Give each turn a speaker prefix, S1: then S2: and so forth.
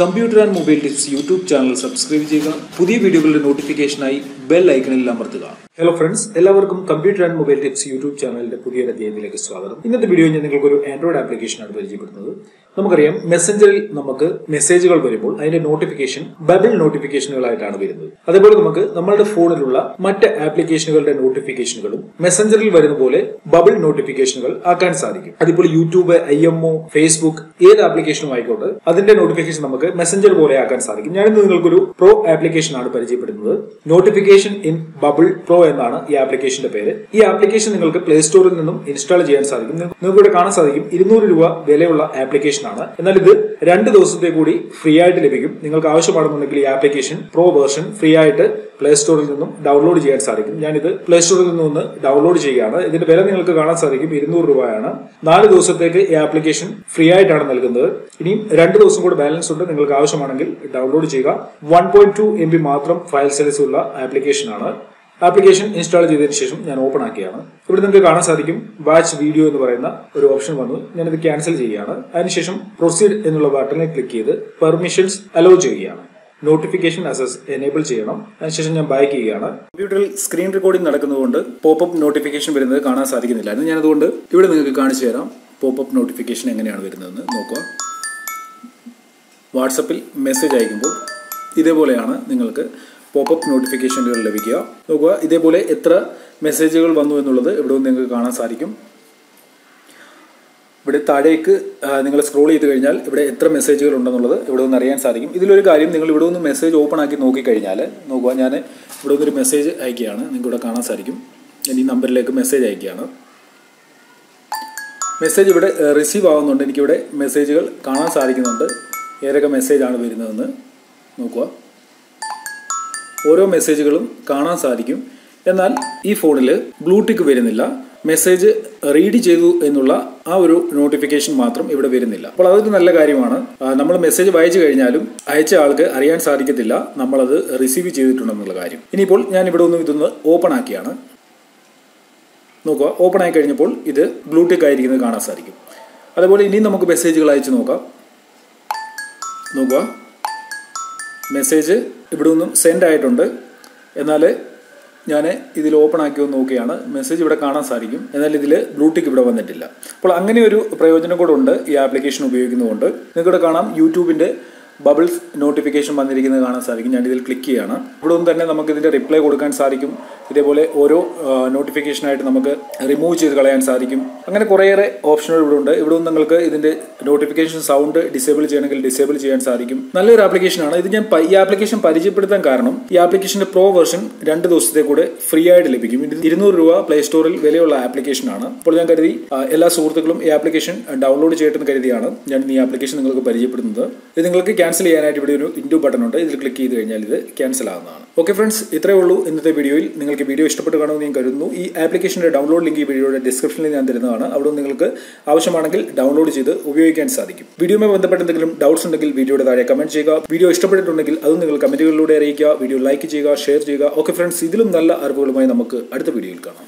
S1: Computer and mobile tips YouTube channel subscribe ചെയ്യുക. പുതിയ വീഡിയോകളുടെ നോട്ടിഫിക്കേഷനായി ബെൽ ഐക്കണിൽ അമർത്തുക. ഹലോ ഫ്രണ്ട്സ് എല്ലാവർക്കും computer and mobile tips YouTube ചാനലിന്റെ പുതിയൊരു അധ്യായത്തിലേക്ക് സ്വാഗതം. ഇന്നത്തെ വീഡിയോ ഞാൻ നിങ്ങൾക്ക് ഒരു ആൻഡ്രോയിഡ് ആപ്ലിക്കേഷനാണ് പരിചയപ്പെടുന്നത് നമുക്കറിയാം മെസ്സഞ്ചറിൽ നമുക്ക് മെസ്സേജുകൾ വരുമ്പോൾ അതിന്റെ നോട്ടിഫിക്കേഷൻ ബബിൾ നോട്ടിഫിക്കേഷനുകളായിട്ടാണ് വരുന്നത്. അതേപോലെ നമുക്ക് നമ്മുടെ ഫോണിലുള്ള മറ്റ് ആപ്ലിക്കേഷനുകളുടെ നോട്ടിഫിക്കേഷനുകളും മെസ്സഞ്ചറിൽ വരുന്ന പോലെ ബബിൾ നോട്ടിഫിക്കേഷനുകൾ ആക്കാൻ സാധിക്കും. അതിപ്പോൾ YouTube I M O Facebook ഏത് ആപ്ലിക്കേഷനും ആയിക്കോട്ടെ അതിന്റെ നോട്ടിഫിക്കേഷൻ നമുക്ക് മെസ്സഞ്ചർ പോലെ ആക്കാൻ സാധിക്കും. ഞാനിന്ന് നിങ്ങൾക്കൊരു പ്രോ ആപ്ലിക്കേഷൻ ആണ് പരിചയപ്പെടുന്നത് നോട്ടിഫിക്കേഷൻ ഇൻ ബബിൾ പ്രോ എന്നാണ് ഈ ആപ്ലിക്കേഷന്റെ പേര്. ഈ ആപ്ലിക്കേഷൻ നിങ്ങൾക്ക് പ്ലേ സ്റ്റോറിൽ നിന്നും ഇൻസ്റ്റാൾ ചെയ്യാൻ സാധിക്കും. നിങ്ങൾക്ക് ഇവിടെ കാണാൻ സാധിക്കും ഇരുന്നൂറ് രൂപ വിലയുള്ള ആപ്ലിക്കേഷൻ ആണ് എന്നാൽ ഇത് രണ്ട് ദിവസത്തെ കൂടി ഫ്രീ ആയിട്ട് ലഭിക്കും. നിങ്ങൾക്ക് ആവശ്യമാണെന്നുണ്ടെങ്കിൽ ഈ ആപ്ലിക്കേഷൻ പ്രോ വേർഷൻ ഫ്രീ ആയിട്ട് പ്ലേ സ്റ്റോറിൽ നിന്നും ഡൗൺലോഡ് ചെയ്യാൻ സാധിക്കും. ഞാൻ ഇത് പ്ലേ സ്റ്റോറിൽ നിന്നും ഒന്ന് ഡൗൺലോഡ് ചെയ്യുകയാണ്. ഇതിന്റെ വില നിങ്ങൾക്ക് കാണാൻ സാധിക്കും ഇരുന്നൂറ് രൂപയാണ്. നാല് ദിവസത്തേക്ക് ഈ ആപ്ലിക്കേഷൻ ഫ്രീ ആയിട്ടാണ് നൽകുന്നത്. ഇനിയും രണ്ട് ദിവസം കൂടി ബാലൻസ് ഉണ്ട്. നിങ്ങൾക്ക് ആവശ്യമാണെങ്കിൽ ഡൗൺലോഡ് ചെയ്യുക. One point two M B മാത്രം ഫയൽ സൈസ് ഉള്ള ആപ്ലിക്കേഷൻ ആണ് ആപ്ലിക്കേഷൻ ഇൻസ്റ്റാൾ ചെയ്തതിന് ശേഷം ഞാൻ ഓപ്പൺ ആക്കിയാണ്. ഇവിടെ നിങ്ങൾക്ക് കാണാൻ സാധിക്കും വാച്ച് വീഡിയോ എന്ന് പറയുന്ന ഒരു ഓപ്ഷൻ വന്നു. ഞാനിത് ക്യാൻസൽ ചെയ്യുകയാണ്. അതിനുശേഷം പ്രൊസീഡ് എന്നുള്ള ബട്ടണിൽ ക്ലിക്ക് ചെയ്ത് പെർമിഷൻസ് അലോ ചെയ്യുകയാണ്. നോട്ടിഫിക്കേഷൻ അസസ് എനേബിൾ ചെയ്യണം. അതിനുശേഷം ഞാൻ ബാക്ക് ചെയ്യുകയാണ്. കമ്പ്യൂട്ടറിൽ സ്ക്രീൻ റെക്കോർഡിംഗ് നടക്കുന്നതുകൊണ്ട് പോപ്പപ്പ് നോട്ടിഫിക്കേഷൻ വരുന്നത് കാണാൻ സാധിക്കുന്നില്ലായിരുന്നു ഞാൻ അതുകൊണ്ട് ഇവിടെ നിങ്ങൾക്ക് കാണിച്ചു തരാം. പോപ്പപ്പ് നോട്ടിഫിക്കേഷൻ എങ്ങനെയാണ് വരുന്നതെന്ന് നോക്കുക. വാട്സപ്പിൽ മെസ്സേജ് അയക്കുമ്പോൾ ഇതേപോലെയാണ് നിങ്ങൾക്ക് പോപ്പപ്പ് നോട്ടിഫിക്കേഷനുകൾ ലഭിക്കുക. നോക്കുക ഇതേപോലെ എത്ര മെസ്സേജുകൾ വന്നു എന്നുള്ളത് ഇവിടെ നിങ്ങൾക്ക് കാണാൻ സാധിക്കും. ഇവിടെ താഴേക്ക് നിങ്ങൾ സ്ക്രോൾ ചെയ്ത് കഴിഞ്ഞാൽ ഇവിടെ എത്ര മെസ്സേജുകൾ ഉണ്ടെന്നുള്ളത് ഇവിടെ നിന്ന് അറിയാൻ സാധിക്കും. ഇതിലൊരു കാര്യം നിങ്ങൾ ഇവിടെ നിന്ന് മെസ്സേജ് ഓപ്പൺ ആക്കി നോക്കിക്കഴിഞ്ഞാൽ നോക്കുക ഞാൻ ഇവിടെ നിന്നൊരു മെസ്സേജ് അയക്കുകയാണ്. നിങ്ങൾക്ക് ഇവിടെ കാണാൻ സാധിക്കും. ഞാൻ ഈ നമ്പറിലേക്ക് മെസ്സേജ് അയക്കുകയാണ്. മെസ്സേജ് ഇവിടെ റിസീവ് ആവുന്നുണ്ട്. എനിക്കിവിടെ മെസ്സേജുകൾ കാണാൻ സാധിക്കുന്നുണ്ട്. ഏതൊക്കെ മെസ്സേജാണ് വരുന്നതെന്ന് നോക്കുക. ഓരോ മെസ്സേജുകളും കാണാൻ സാധിക്കും. എന്നാൽ ഈ ഫോണിൽ ബ്ലൂടിക്ക് വരുന്നില്ല. മെസ്സേജ് റീഡ് ചെയ്തു എന്നുള്ള ആ ഒരു നോട്ടിഫിക്കേഷൻ മാത്രം ഇവിടെ വരുന്നില്ല. അപ്പോൾ അതൊരു നല്ല കാര്യമാണ്. നമ്മൾ മെസ്സേജ് വായിച്ചു കഴിഞ്ഞാലും അയച്ച ആൾക്ക് അറിയാൻ സാധിക്കത്തില്ല. നമ്മളത് റിസീവ് ചെയ്തിട്ടുണ്ടെന്നുള്ള കാര്യം. ഇനിയിപ്പോൾ ഞാൻ ഇവിടെ ഒന്ന് ഇതൊന്ന് ഓപ്പൺ ആക്കിയാണ്. നോക്കുക. ഓപ്പൺ ആയി കഴിഞ്ഞപ്പോൾ ഇത് ബ്ലൂടിക്ക് ആയിരിക്കുന്നത് കാണാൻ സാധിക്കും. അതുപോലെ ഇനിയും നമുക്ക് മെസ്സേജുകൾ അയച്ചു നോക്കാം. നോക്കുക. മെസ്സേജ് ഇവിടെ നിന്നും സെൻഡ് ആയിട്ടുണ്ട്. എന്നാൽ ഞാൻ ഇതിൽ ഓപ്പൺ ആക്കി ഒന്ന് നോക്കുകയാണ്. മെസ്സേജ് ഇവിടെ കാണാൻ സാധിക്കും. എന്നാൽ ഇതിൽ ബ്ലൂടിക്ക് ഇവിടെ വന്നിട്ടില്ല. അപ്പോൾ അങ്ങനെ ഒരു പ്രയോജനം കൂടെ ഉണ്ട് ഈ ആപ്ലിക്കേഷൻ ഉപയോഗിക്കുന്നതുകൊണ്ട്. നിങ്ങൾക്കിവിടെ കാണാം യൂട്യൂബിന്റെ ബബിൾസ് നോട്ടിഫിക്കേഷൻ വന്നിരിക്കുന്നത് കാണാൻ സാധിക്കും. ഞാൻ ഇതിൽ ക്ലിക്ക് ചെയ്യാണ്. ഇവിടെ ഒന്നും തന്നെ നമുക്ക് ഇതിന്റെ റിപ്ലൈ കൊടുക്കാൻ സാധിക്കും. ഇതേപോലെ ഓരോ നോട്ടിഫിക്കേഷനായിട്ട് നമുക്ക് റിമൂവ് ചെയ്ത് കളയാൻ സാധിക്കും. അങ്ങനെ കുറേയേറെ ഓപ്ഷനുകൾ ഇവിടെ ഉണ്ട് ഇവിടെ നിന്ന് നിങ്ങൾക്ക് ഇതിന്റെ നോട്ടിഫിക്കേഷൻ സൗണ്ട് ഡിസേബിൾ ചെയ്യണമെങ്കിൽ ഡിസേബിൾ ചെയ്യാൻ സാധിക്കും. നല്ലൊരു ആപ്ലിക്കേഷനാണ് ഇത് ഞാൻ ഈ ആപ്ലിക്കേഷൻ പരിചയപ്പെടുത്താൻ കാരണം ഈ ആപ്ലിക്കേഷന്റെ പ്രോ വെർഷൻ രണ്ട് ദിവസത്തെ കൂടെ ഫ്രീ ആയിട്ട് ലഭിക്കും. ഇത് ഇരുന്നൂറ് രൂപ പ്ലേ സ്റ്റോറിൽ വിലയുള്ള ആപ്ലിക്കേഷനാണ് അപ്പോൾ ഞാൻ കരുതി എല്ലാ സുഹൃത്തുക്കളും ഈ ആപ്ലിക്കേഷൻ ഡൗൺലോഡ് ചെയ്യട്ടെന്ന് കരുതിയാണ് ഞാൻ ഈ ആപ്ലിക്കേഷൻ നിങ്ങൾക്ക് പരിചയപ്പെടുന്നത് ഇത് നിങ്ങൾക്ക് ക്യാൻസൽ ചെയ്യാനായിട്ട് ഇവിടെ ഒരു ഇൻഡു ബട്ടൺ ഉണ്ട്. ഇതിൽ ക്ലിക്ക് ചെയ്ത് കഴിഞ്ഞാൽ ഇത് ക്യാൻസൽ ആവുന്നതാണ്. ഓക്കെ ഫ്രണ്ട്സ് ഇത്രയേ ഉള്ളൂ ഇന്നത്തെ വീഡിയോയിൽ. നിങ്ങൾക്ക് വീഡിയോ ഇഷ്ടപ്പെട്ട് കാണുമെന്ന് ഞാൻ കരുതുന്നു. ഈ ആപ്ലിക്കേഷന്റെ ഡൗൺലോഡ് ലിങ്ക് ഈ വീഡിയോയുടെ ഡിസ്ക്രിപ്ഷനിൽ ഞാൻ തരുന്നതാണ്. അവിടെ നിങ്ങൾക്ക് ആവശ്യമാണെങ്കിൽ ഡൗൺലോഡ് ചെയ്ത് ഉപയോഗിക്കാൻ സാധിക്കും. വീഡിയോയുമായി ബന്ധപ്പെട്ട് എന്തെങ്കിലും ഡൗട്ട്സ് ഉണ്ടെങ്കിൽ വീഡിയോയുടെ താഴെ കമന്റ് ചെയ്യുക. വീഡിയോ ഇഷ്ടപ്പെട്ടിട്ടുണ്ടെങ്കിൽ അത് നിങ്ങൾ കമന്റുകളിലൂടെ അറിയിക്കുക. വീഡിയോ ലൈക്ക് ചെയ്യുക ഷെയർ ചെയ്യുക. ഓക്കെ ഫ്രണ്ട്സ് ഇതിലും നല്ല അറിവുകളുമായി നമുക്ക് അടുത്ത വീഡിയോയിൽ കാണാം.